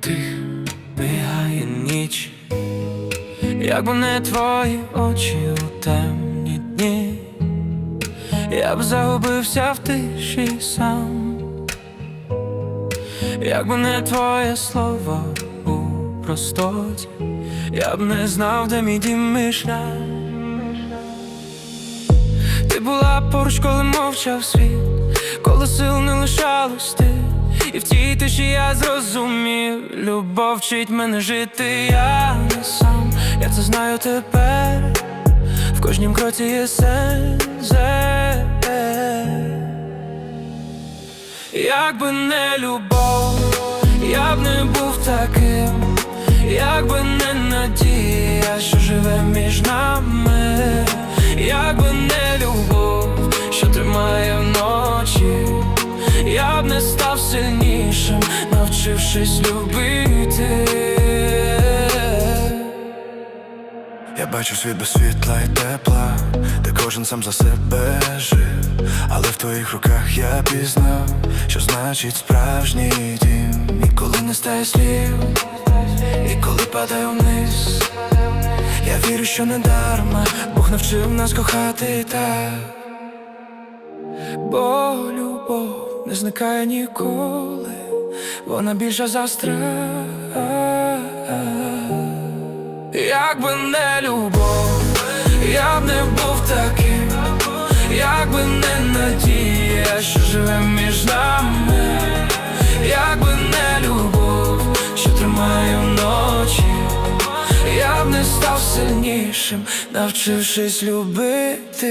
Тих бігає ніч, якби не твої очі у темні дні, я б загубився в тиші сам, якби не твоє слово у простоті, я б не знав, де мій дім шлях. Поруч, коли мовчав світ, коли сил не лишалось ти, і в тій тиші я зрозумів, любов вчить мене жити, я не сам, я це знаю тепер, в кожнім кроці є сенс. Якби не любов, я б не був таким, якби не надія, що живе між нами, навчившись любити. Я бачу світ без світла і тепла, де кожен сам за себе жив, але в твоїх руках я пізнав, що значить справжній дім. І коли не стає слів, і коли падаю вниз, я вірю, що не дарма, Бог навчив нас кохати так. Бо любов не зникає ніколи, вона більша за страх. Якби не любов, я б не був таким, якби не надія, що живе між нами, якби не любов, що тримає вночі, я б не став сильнішим, навчившись любити.